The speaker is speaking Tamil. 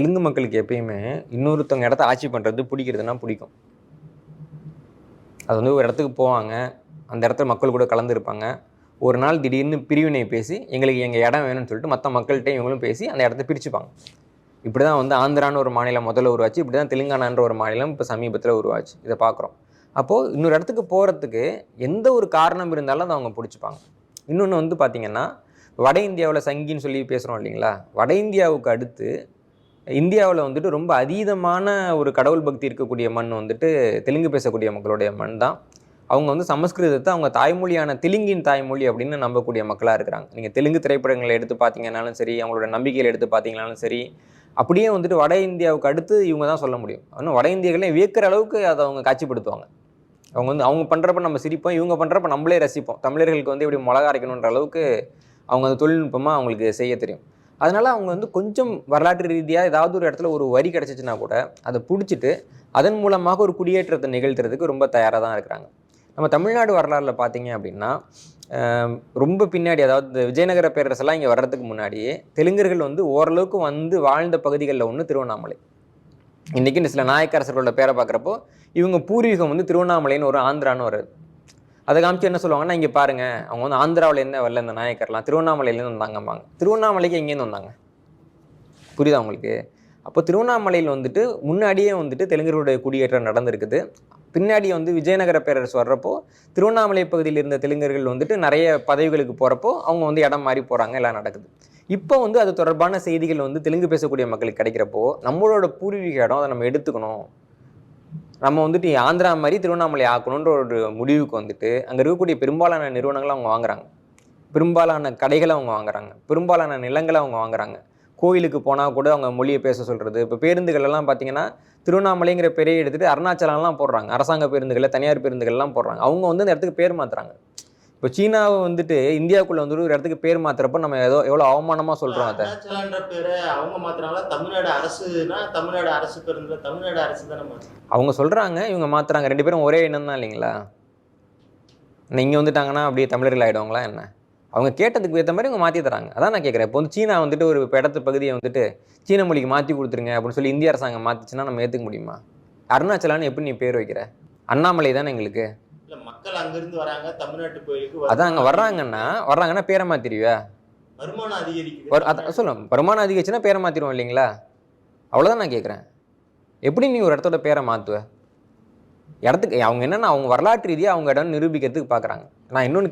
தெலுங்கு மக்களுக்கு எப்பயுமே இன்னொருத்தவங்க இடத்த ஆட்சி பண்ணுறது பிடிக்கிறதுனா பிடிக்கும். அது வந்து ஒரு இடத்துக்கு போவாங்க அந்த இடத்துல மக்கள் கூட கலந்துருப்பாங்க. ஒரு நாள் திடீர்னு பிரிவினை பேசி எங்களுக்கு எங்கள் இடம் வேணும்னு சொல்லிட்டு மற்ற மக்கள்கிட்ட இவங்களும் பேசி அந்த இடத்த பிரிச்சுப்பாங்க. இப்படி தான் வந்து ஆந்திரான்னு ஒரு மாநிலம் முதல்ல உருவாச்சு இப்படி தான் தெலுங்கானான்ற ஒரு மாநிலம் இப்போ சமீபத்தில் உருவாச்சு. இதை பார்க்குறோம் அப்போது இன்னொரு இடத்துக்கு போகிறதுக்கு எந்த ஒரு காரணம் இருந்தாலும் அதை அவங்க பிடிச்சிப்பாங்க. இன்னொன்று வந்து பார்த்திங்கன்னா வட இந்தியாவில் சங்கின்னு சொல்லி பேசுகிறோம் இல்லைங்களா? வட இந்தியாவுக்கு அடுத்து இந்தியாவில் வந்துட்டு ரொம்ப அதீதமான ஒரு கடவுள் பக்தி இருக்கக்கூடிய மண் வந்துட்டு தெலுங்கு பேசக்கூடிய மக்களுடைய மண் தான். அவங்க வந்து சமஸ்கிருதத்தை அவங்க தாய்மொழியான தெலுங்கின் தாய்மொழி அப்படின்னு நம்பக்கூடிய மக்களாக இருக்கிறாங்க. நீங்கள் தெலுங்கு திரைப்படங்களை எடுத்து பார்த்தீங்கன்னாலும் சரி அவங்களோட நம்பிக்கையில் எடுத்து பார்த்தீங்கனாலும் சரி அப்படியே வந்துட்டு வட இந்தியாவுக்கு அடுத்து இவங்க தான் சொல்ல முடியும். ஆனால் வட இந்தியர்களே வியக்கிற அளவுக்கு அதை அவங்க காட்சிப்படுத்துவாங்க. அவங்க வந்து அவங்க பண்ணுறப்ப நம்ம சிரிப்போம் இவங்க பண்ணுறப்ப நம்மளே ரசிப்போம். தமிழர்களுக்கு வந்து இப்படி மிளகா அரைக்கணுன்ற அளவுக்கு அவங்க அந்த தொழில்நுட்பமாக அவங்களுக்கு செய்ய தெரியும். அதனால் அவங்க வந்து கொஞ்சம் வரலாற்று ரீதியாக ஏதாவது ஒரு இடத்துல ஒரு வரி கிடச்சிச்சின்னா கூட அதை பிடிச்சிட்டு அதன் மூலமாக ஒரு குடியேற்றத்தை நிகழ்த்துறதுக்கு ரொம்ப தயாராக தான் இருக்கிறாங்க. நம்ம தமிழ்நாடு வரலாறுல பார்த்தீங்க அப்படின்னா ரொம்ப பின்னாடி அதாவது இந்த விஜயநகர பேரரசெல்லாம் இங்கே வர்றதுக்கு முன்னாடியே தெலுங்கர்கள் வந்து ஓரளவுக்கு வந்து வாழ்ந்த பகுதிகளில் ஒன்று திருவண்ணாமலை. இன்றைக்கி இந்த சில நாயக்கரசர்களோட பேரை பார்க்குறப்போ இவங்க பூர்வீகம் வந்து திருவண்ணாமலைன்னு ஒரு ஆந்திரான்னு வருது அதை காமிச்சு என்ன சொல்லுவாங்கன்னா இங்கே பாருங்க அவங்க வந்து ஆந்திராவிலேருந்து வரல இந்த நாயக்கர்லாம். திருவண்ணாமலையிலேருந்து வந்தாங்கம்பாங்க திருவண்ணாமலைக்கு எங்கேருந்து வந்தாங்க? புரியுதா உங்களுக்கு? அப்போ திருவண்ணாமலையில் வந்துட்டு முன்னாடியே வந்துட்டு தெலுங்கர்களுடைய குடியேற்றம் நடந்திருக்குது. பின்னாடி வந்து விஜயநகர பேரரசு வர்றப்போ திருவண்ணாமலை பகுதியில் இருந்த தெலுங்கர்கள் வந்துட்டு நிறைய பதவிகளுக்கு போகிறப்போ அவங்க வந்து இடம் மாறி போகிறாங்க எல்லாம் நடக்குது. இப்போ வந்து அது தொடர்பான செய்திகள் வந்து தெலுங்கு பேசக்கூடிய மக்களுக்கு கிடைக்கிறப்போ நம்மளோட பூர்வீக இடம் அதை நம்ம எடுத்துக்கணும். நம்ம வந்துட்டு ஆந்திரா மாதிரி திருவண்ணாமலை ஆக்கணுன்ற ஒரு முடிவுக்கு வந்துட்டு அங்கே இருக்கக்கூடிய பெரும்பாலான நிறுவனங்களை அவங்க வாங்குறாங்க. பெரும்பாலான கடைகளை அவங்க வாங்குறாங்க. பெரும்பாலான நிலங்களை அவங்க வாங்குறாங்க. கோயிலுக்கு போனால் கூட அவங்க மொழியை பேச சொல்கிறது இப்போ பேருந்துகளெல்லாம் பார்த்தீங்கன்னா திருவண்ணாமலைங்கிற பெரிய எடுத்துகிட்டு அருணாச்சலம்லாம் போடுறாங்க. அரசாங்க பேருந்துகளில் தனியார் பேருந்துகள்லாம் போடுறாங்க. அவங்க வந்து அந்த இடத்துக்கு பேர் மாற்றுறாங்க இப்போ சீனாவை வந்துட்டு இந்தியாவுக்குள்ளே வந்துட்டு ஒரு இடத்துக்கு பேர் மாத்துறப்ப நம்ம ஏதோ எவ்வளோ அவமானமாக சொல்கிறோம் அதை. அருணாச்சலன்ற பேரை அவங்க மாத்தினால தமிழ்நாடு அரசுனா தமிழ்நாடு அரசு பேருந்துல தமிழ்நாடு அரசு தானே அவங்க சொல்கிறாங்க இவங்க மாத்துறாங்க. ரெண்டு பேரும் ஒரே இனம் தான் இல்லைங்களா? இங்கே வந்துட்டாங்கன்னா அப்படியே தமிழர்கள் ஆகிடுவாங்களா என்ன? அவங்க கேட்டதுக்கு ஏற்ற மாதிரி அவங்க மாற்றி தராங்க. அதான் நான் கேட்குறேன் இப்போ வந்து சீனா வந்துட்டு ஒரு இடத்து பகுதியை வந்துட்டு சீன மொழிக்கு மாற்றி கொடுத்துருங்க அப்படின்னு சொல்லி இந்திய அரசாங்கம் மாற்றிச்சுன்னா நம்ம ஏற்றுக்க முடியுமா? அருணாச்சலான்னு எப்படி நீ பேர் வைக்கிற? அண்ணாமலை தானே எங்களுக்கு. மக்கள் அங்கிருந்து வராங்க தமிழ்நாட்டு கோயிலுக்கு அதான் அங்கே வர்றாங்கன்னா வர்றாங்கன்னா பேரை மாற்றிடுவியா வருமானம் அதிகரிக்குது. சொல்லும் வருமானம் அதிகரிச்சுன்னா பேரை மாற்றிடுவோம் இல்லைங்களா? அவ்வளோதான் நான் கேட்குறேன் எப்படி நீ ஒரு இடத்தோட பேரை மாற்றுவ இடத்துக்கு அவங்க என்னன்னா அவங்க வரலாற்று ரீதியாக அவங்க இடம் நிரூபிக்கிறதுக்கு பார்க்குறாங்க நான் இன்னொன்று